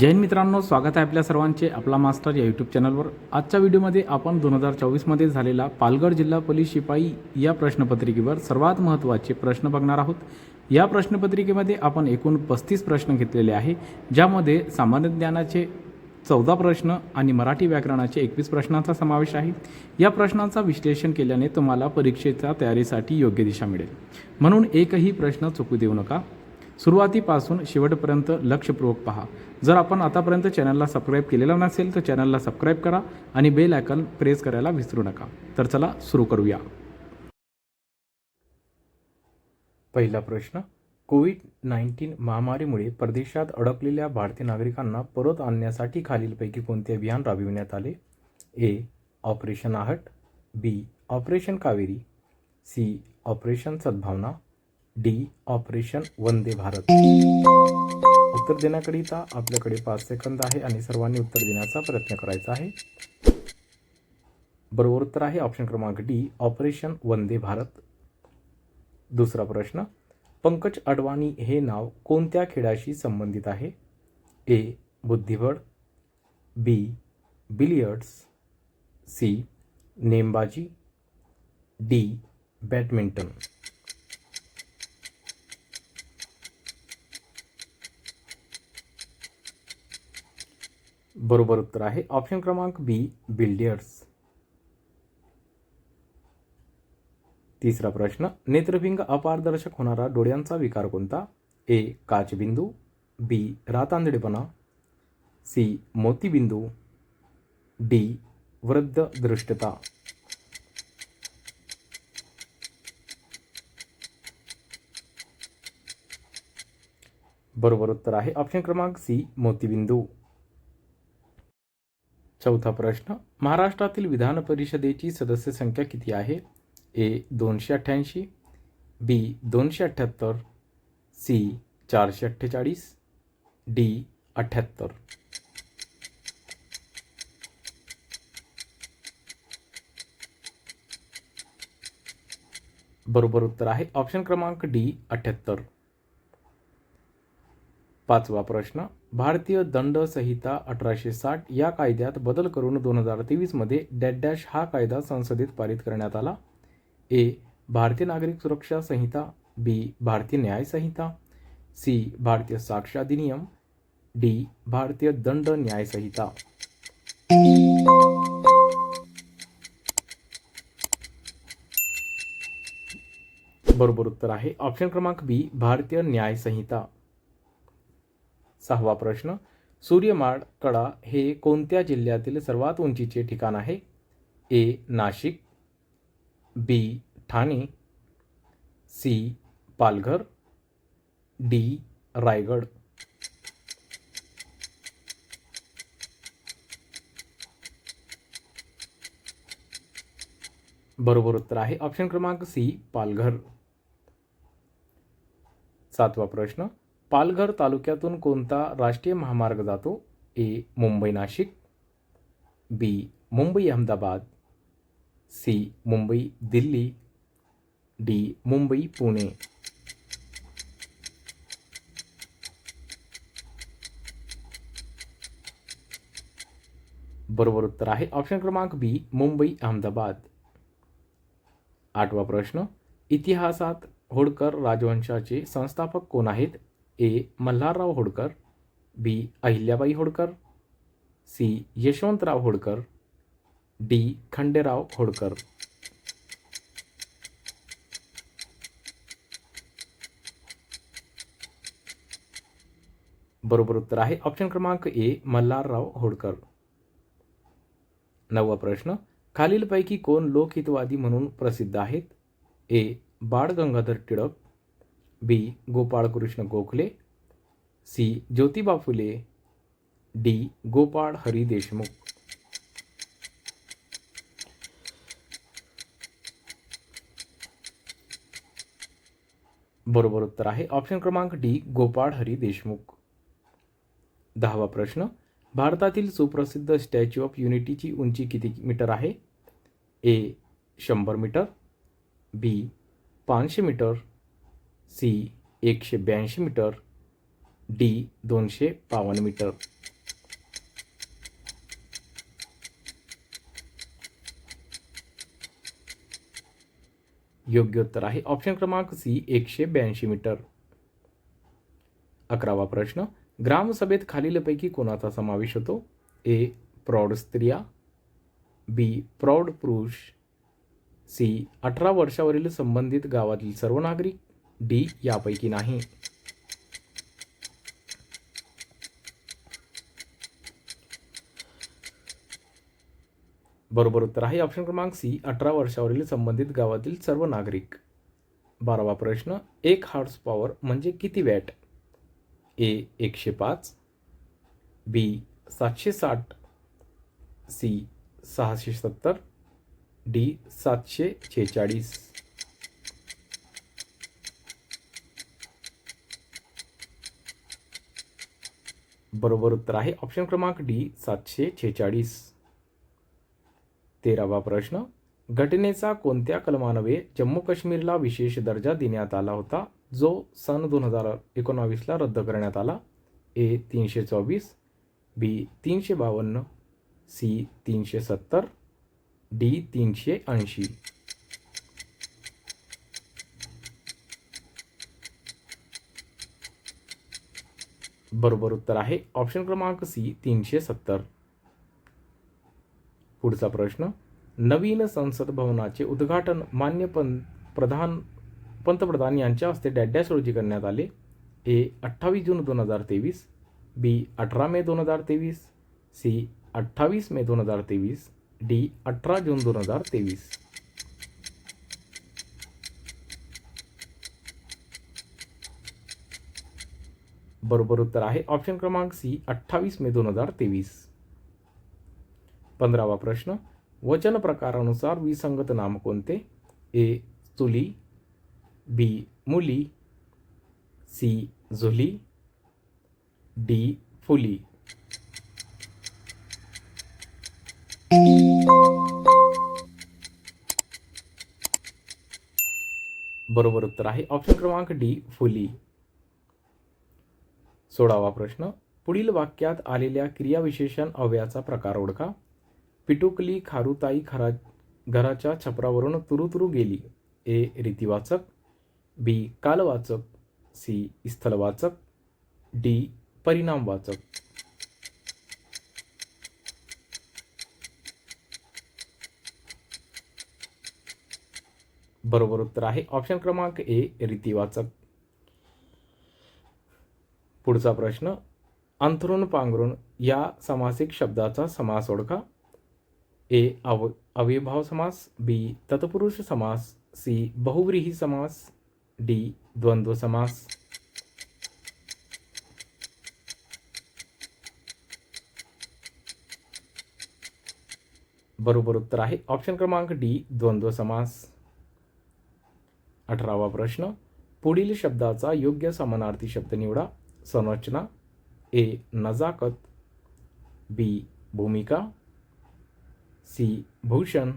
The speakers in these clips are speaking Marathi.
जैन मित्रांनो स्वागत आहे आपल्या सर्वांचे आपला मास्टर या यूट्यूब चॅनलवर आजच्या व्हिडिओमध्ये आपण दोन हजार चोवीसमध्ये झालेला पालघर जिल्हा पोलीस शिपाई या प्रश्नपत्रिकेवर सर्वात महत्त्वाचे प्रश्न बघणार आहोत. या प्रश्नपत्रिकेमध्ये आपण एकूण पस्तीस प्रश्न घेतलेले आहे ज्यामध्ये सामान्य ज्ञानाचे चौदा प्रश्न आणि मराठी व्याकरणाचे एकवीस प्रश्नांचा समावेश आहे. या प्रश्नांचा विश्लेषण केल्याने तुम्हाला परीक्षेच्या तयारीसाठी योग्य दिशा मिळेल. म्हणून एकही प्रश्न चुकू देऊ नका. सुरुवातीपासून शेवटपर्यंत लक्षपूर्वक पहा. जर आपण आतापर्यंत चॅनलला सबस्क्राईब केलेला नसेल तर चॅनलला सबस्क्राईब करा आणि बेल आयकॉन प्रेस करायला विसरू नका. तर चला सुरू करूया. पहिला प्रश्न कोविड नाईन्टीन महामारीमुळे परदेशात अडकलेल्या भारतीय नागरिकांना परत आणण्यासाठी खालीलपैकी कोणते अभियान राबविण्यात आले? A operation Aahat B operation Kaveri C operation Sadbhavana D operation Vande Bharat. उत्तर देण्याकरिता आपल्याकडे पाच सेकंद आहे आणि सर्वांनी उत्तर देण्याचा प्रयत्न करायचा आहे. बरोबर उत्तर आहे ऑप्शन क्रमांक डी ऑपरेशन वंदे भारत. दुसरा प्रश्न पंकज अडवाणी हे नाव कोणत्या खेळाशी संबंधित आहे? ए बुद्धिबळ बी बिलियर्ड्स सी नेमबाजी डी बॅडमिंटन. बरोबर उत्तर आहे. ऑप्शन क्रमांक बी बिल्डियर्स तिसरा प्रश्न नेत्रभिंग अपारदर्शक होणारा डोळ्यांचा विकार कोणता? ए काचबिंदू. बी रातांदडेपणा सी मोतीबिंदू. डी वृद्ध दृष्टता बरोबर उत्तर आहे. ऑप्शन क्रमांक सी मोतीबिंदू. चौथा प्रश्न महाराष्ट्रातील विधान परिषदेची सदस्य संख्या किती आहे? ए दोनशे अठ्ठ्याऐंशी बी दोनशे अठ्ठ्याहत्तर सी चारशे अठ्ठेचाळीस डी अठ्ठ्याहत्तर. बरोबर उत्तर आहे ऑप्शन क्रमांक डी अठ्ठ्याहत्तर. पाचवा प्रश्न. भारतीय दंड संहिता अठराशे साठ या कायद्यात बदल करून दोन हजार तेवीसमध्ये डॅट डॅश हा कायदा संसदेत पारित करण्यात आला. ए. भारतीय नागरिक सुरक्षा संहिता. बी. भारतीय न्याय संहिता. सी. भारतीय साक्ष अधिनियम. डी. भारतीय दंड न्याय संहिता. बरोबर उत्तर आहे. ऑप्शन क्रमांक बी. भारतीय न्याय संहिता. सहावा प्रश्न. सूर्यमाड कडा हे कोणत्या जिल्ह्यातील सर्वात उंचीचे ठिकाण आहे? A. Nashik B. Thane C. Palghar D. Raigad. बरोबर उत्तर आहे. ऑप्शन क्रमांक सी पालघर. सातवा प्रश्न. पालघर तालुक्यातून कोणता राष्ट्रीय महामार्ग जातो? A Mumbai Nashik B Mumbai Ahmedabad C Mumbai Delhi D Mumbai Pune. बरोबर उत्तर आहे. ऑप्शन क्रमांक बी मुंबई अहमदाबाद. आठवा प्रश्न. इतिहासात होडकर राजवंशाचे संस्थापक कोण आहेत? A. Malharrao Holkar, B. Ahilyabai Holkar, C. Yashwantrao Holkar, D. Khanderao Holkar. बरोबर उत्तर आहे. ऑप्शन क्रमांक ए. मल्हारराव होडकर. नववा प्रश्न. खालीलपैकी कोण लोकहितवादी म्हणून प्रसिद्ध आहेत? A. Bal Gangadhar Tilak B Gopalkrishna Gokhale. C Jyotiba Phule. D Gopal Hari Deshmukh. बरोबर उत्तर आहे. ऑप्शन क्रमांक डी गोपाळ हरी देशमुख. दहावा प्रश्न. भारतातील सुप्रसिद्ध स्टॅच्यू ऑफ युनिटीची उंची किती मीटर आहे? ए शंभर मीटर. बी पाचशे मीटर. सी एकशे ब्याऐंशी मीटर डी दोनशे बावन्न मीटर. योग्य उत्तर आहे ऑप्शन क्रमांक सी एकशे ब्याऐंशी मीटर. अकरावा प्रश्न ग्रामसभेत खालीलपैकी कोणाचा समावेश होतो? ए प्रौढ स्त्रिया बी प्रौढ पुरुष सी अठरा वर्षावरील संबंधित गावातील सर्व नागरिक डी यापैकी नाही. बरोबर उत्तर आहे. ऑप्शन क्रमांक सी अठरा वर्षावरील संबंधित गावातील सर्व नागरिक. बारावा प्रश्न एक हॉर्स पॉवर म्हणजे किती वॅट? ए एकशे पाच. बी सातशे साठ. सी सहाशे सत्तर. डी सातशे छेचाळीस. बरोबर उत्तर आहे. ऑप्शन क्रमांक डी सातशे छेचाळीस. तेरावा प्रश्न. घटनेचा कोणत्या कलमानवे जम्मू काश्मीरला विशेष दर्जा देण्यात आला होता? जो सन दोन हजार एकोणावीसला रद्द करण्यात आला. ए तीनशे चोवीस. बी तीनशे बावन्न. सी तीनशे सत्तर. डी तीनशे ऐंशी. बरोबर उत्तर आहे. ऑप्शन क्रमांक सी तीनशे सत्तर. पुढचा प्रश्न नवीन संसद भवनाचे उद्घाटन मान्य पं प्रधान पंतप्रधान यांच्या हस्ते डॅडॅश रोजी करण्यात आले. ए अठ्ठावीस जून दोन हजार तेवीस. बी अठरा मे दोन हजार तेवीस. सी अठ्ठावीस मे दोन हजार तेवीस. डी अठरा जून दोन हजार तेवीस. बरोबर उत्तर आहे. ऑप्शन क्रमांक सी अठ्ठावीस मे दोन हजार तेवीस. पंधरावा प्रश्न वचन प्रकारानुसार विसंगत नाम कोणते? ए चुली बी मुली सी झुली डी फुली. बरोबर उत्तर आहे. ऑप्शन क्रमांक डी फुली. सोळावा प्रश्न. पुढील वाक्यात आलेल्या क्रियाविशेषण अव्ययाचा प्रकार ओळखा. पिटुकली खारुताई खरा घराच्या छपरावरून तुरुतुरू गेली. ए. रीतिवाचक. बी. कालवाचक. सी. स्थलवाचक. डी. परिणामवाचक. बरोबर उत्तर आहे. ऑप्शन क्रमांक ए. रीतिवाचक. पुढचा प्रश्न अंथरुण पांघरुण या समासिक शब्दाचा समास ओळखा. ए अव अविभाव समास बी तत्पुरुष समास सी बहुव्रीही समास डी द्वंद्व समास. बरोबर उत्तर आहे. ऑप्शन क्रमांक डी द्वंद्व समास. अठरावा प्रश्न पुढील शब्दाचा योग्य समानार्थी शब्द निवडा. संरचना ए नजाकत बी भूमिका सी भूषण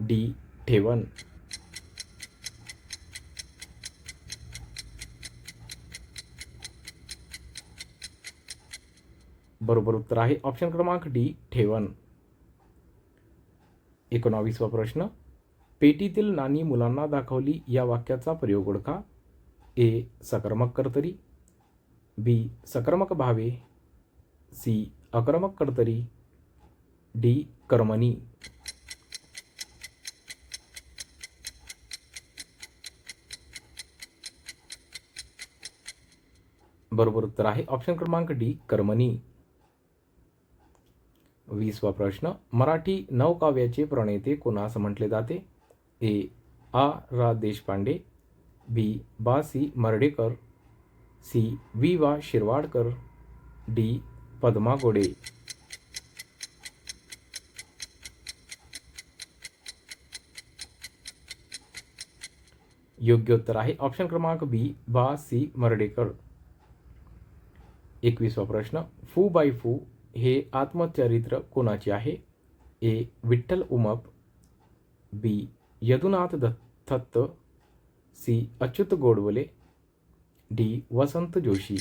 डी ठेवण. बरोबर उत्तर आहे ऑप्शन क्रमांक डी ठेवण. एकोणावीसवा प्रश्न. पेटीतील नाणी मुलांना दाखवली या वाक्याचा प्रयोग ओळखा. ए सक्रमक कर्तरी. बी सक्रमक भावे. सी अक्रमक कर्तरी डी कर्मणी. बरोबर उत्तर आहे. ऑप्शन क्रमांक डी कर्मणी. वीसवा प्रश्न. मराठी नवकाव्याचे प्रणेते कोणास म्हटले जाते? ए आ. रा देशपांडे. बी बा सी मर्डेकर. सी. वी वा. शिरवाडकर डी. पद्मा गोडे योग्य उत्तर आहे ऑप्शन क्रमांक बी बा सी. मर्डेकर. एकवीसवा प्रश्न फू बाय फू हे आत्मचरित्र कोणाचे आहे? A. Vitthal Umap B. Yadunath Dutt C. Achyut Godwale D Vasant Joshi.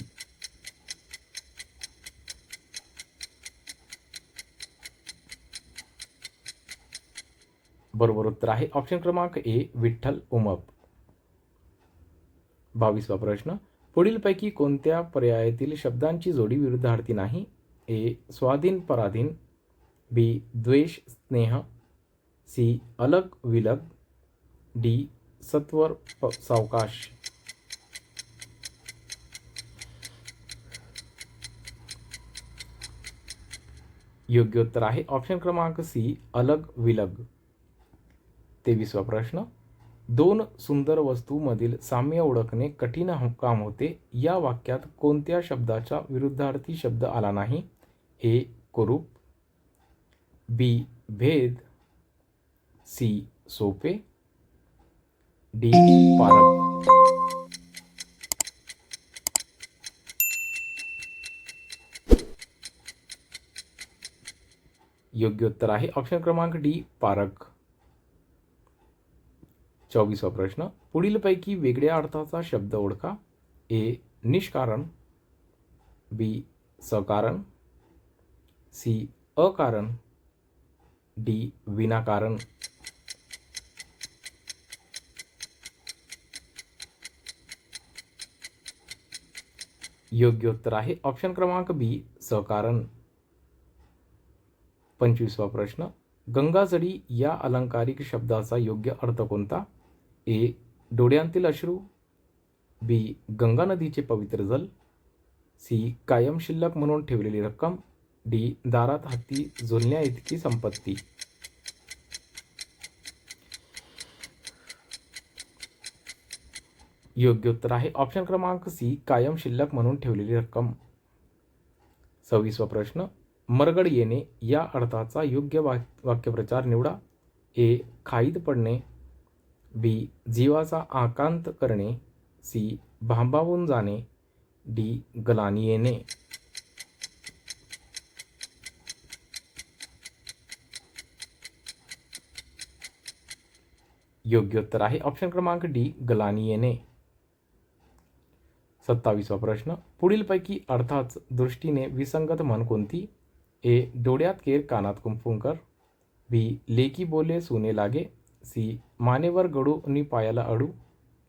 बरोबर उत्तर आहे. ऑप्शन क्रमांक ए विठ्ठल उमप. बावीसवा प्रश्न. पुढीलपैकी कोणत्या पर्यायातील शब्दांची जोडी विरुद्धार्थी नाही? ए स्वाधीन पराधीन. बी द्वेष स्नेह. सी अलग विलग. डी सत्वर प- सावकाश. योग्य उत्तर आहे. ऑप्शन क्रमांक सी अलग विलग. तेवीसवा प्रश्न. दोन सुंदर वस्तूमधील साम्य ओळखणे कठीण हो- काम होते. या वाक्यात कोणत्या शब्दाचा विरुद्धार्थी शब्द आला नाही? ए कुरूप. बी भेद. सी सोपे. डी योग्य उत्तर आहे. ऑप्शन क्रमांक डी पारक चोवीसवा प्रश्न. पुढीलपैकी वेगळ्या अर्थाचा शब्द ओळखा. ए निष्कारण. बी सकारण. सी अकारण. डी विनाकारण. योग्य उत्तर आहे. ऑप्शन क्रमांक बी सकारण. पंचवीसवा प्रश्न. गंगाजळी या अलंकारिक शब्दाचा योग्य अर्थ कोणता? ए. डोळ्यांतील अश्रू. बी. गंगा नदीचे पवित्र जल. सी. कायम शिल्लक म्हणून ठेवलेली रक्कम. डी. दारात हत्ती झुलण्या इतकी संपत्ती. योग्य उत्तर आहे. ऑप्शन क्रमांक सी. कायम शिल्लक म्हणून ठेवलेली रक्कम. सव्वीसवा प्रश्न. मरगड येणे या अर्थाचा योग्य वाक वाक्यप्रचार निवडा. ए. खाईत पडणे. बी. जीवाचा आकांत करणे. सी. भांबावून जाणे. डी. गलानी येणे. योग्य उत्तर आहे ऑप्शन क्रमांक डी गलानी येणे. सत्तावीसवा प्रश्न. पुढीलपैकी अर्थाच दृष्टीने विसंगत म्हण कोणती? ए डोळ्यात केर कानात कुंफुंकर बी लेकी बोले सुने लागे. सी मानेवर गडू नि पायाला अडू.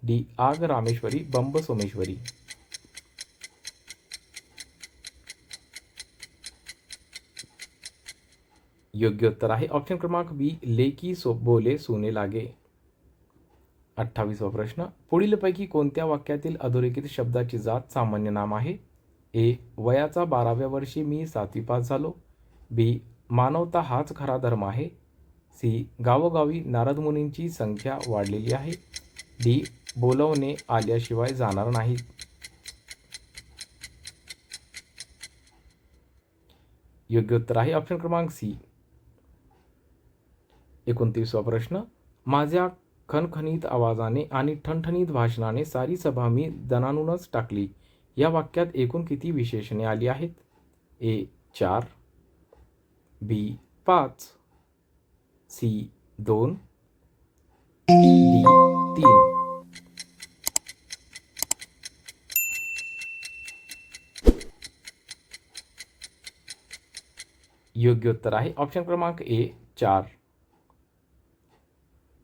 डी आग रामेश्वरी बंब सोमेश्वरी. योग्य उत्तर आहे. ऑप्शन क्रमांक बी लेकी सो बोले सुने लागे. अठ्ठावीसवा प्रश्न. पुढीलपैकी कोणत्या वाक्यातील अधोरेखित शब्दाची जात सामान्य नाम आहे? ए वयाचा बाराव्या वर्षी मी सातवी पास झालो. बी मानवता हाच खरा धर्म आहे. सी गावोगावी नारद मुनींची संख्या वाढलेली आहे. डी बोलवणे आल्याशिवाय जाणार नाही. योग्य उत्तर आहे ऑप्शन क्रमांक सी. एकोणतीसवा प्रश्न. माझ्या खणखणीत आवाजाने आणि ठणठणीत भाषणाने सारी सभा मी दणानूनच टाकली. या वाक्यात एकूण किती विशेषणे आली आहेत? ए चार. बी पाच. सी दोन. डी तीन. योग्य उत्तर आहे. ऑप्शन क्रमांक ए चार.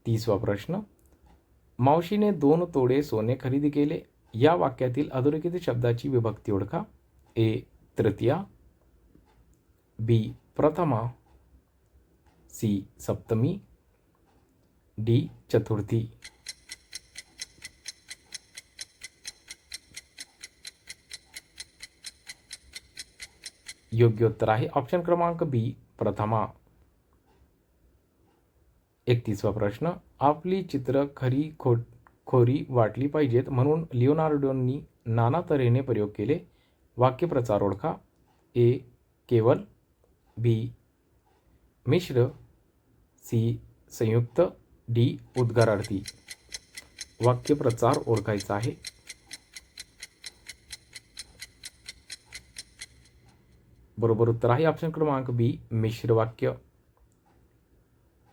तीसवा प्रश्न. मावशीने दोन तोडे सोने खरेदी केले. या वाक्यातील अधोरेखित शब्दाची विभक्ती ओळखा. ए तृतीया. बी प्रथमा. सी सप्तमी. डी चतुर्थी. योग्य उत्तर आहे. ऑप्शन क्रमांक बी प्रथमा. एकतीसवा प्रश्न. आपली चित्र खरी खोट खोरी वाटली पाहिजेत म्हणून लिओनार्डोंनी नाना तऱ्हेने प्रयोग केले. वाक्यप्रचार ओळखा. ए. केवल. बी. मिश्र. सी. संयुक्त. डी. उद्गारार्थी. वाक्यप्रचार ओळखायचा आहे. बरोबर उत्तर आहे ऑप्शन क्रमांक बी. मिश्र वाक्य.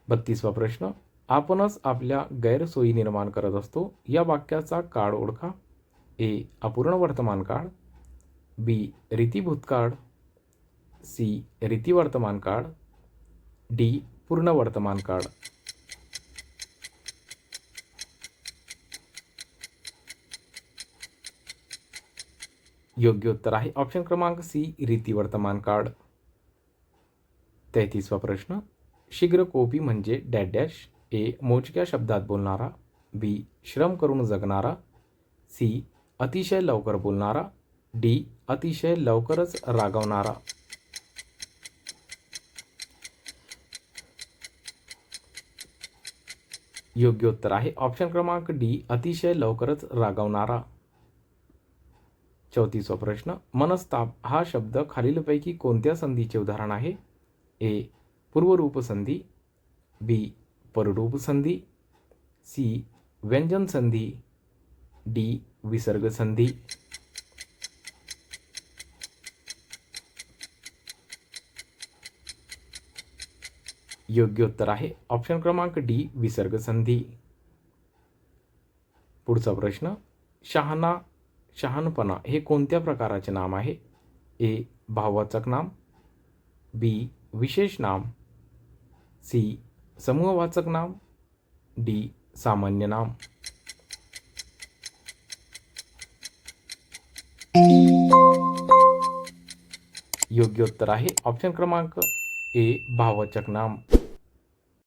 बत्तीसवा प्रश्न. आपणच आपल्या गैरसोयी निर्माण करत असतो. या वाक्याचा काळ ओळखा. ए. अपूर्ण वर्तमान काळ. बी. रीतीभूतकाळ सी. रीती वर्तमान काळ. डी. पूर्ण वर्तमान काळ. योग्य उत्तर आहे ऑप्शन क्रमांक सी. रीती वर्तमान काळ. तेहतीसवा प्रश्न. शीघ्र कोपी म्हणजे डॅश डॅश. ए मोजक्या शब्दात बोलणारा बी श्रम करून जगणारा सी अतिशय लवकर बोलणारा डी अतिशय लवकरच रागवणारा. योग्य उत्तर आहे. ऑप्शन क्रमांक डी अतिशय लवकरच रागवणारा. चौतीसवा प्रश्न मनस्ताप हा शब्द खालीलपैकी कोणत्या संधीचे उदाहरण आहे? ए पूर्वरूप संधी बी पररूप संधी सी. व्यंजन संधी डी. विसर्ग संधी योग्य उत्तर आहे. ऑप्शन क्रमांक डी. विसर्ग संधी पुढचा प्रश्न शहाणा शहाणपणा हे कोणत्या प्रकाराचे नाम आहे? ए. भाववाचक नाम बी. विशेष नाम सी. समूहवाचक नाम डी सामान्य नाम. योग्य उत्तर आहे. ऑप्शन क्रमांक ए भाववाचक नाम.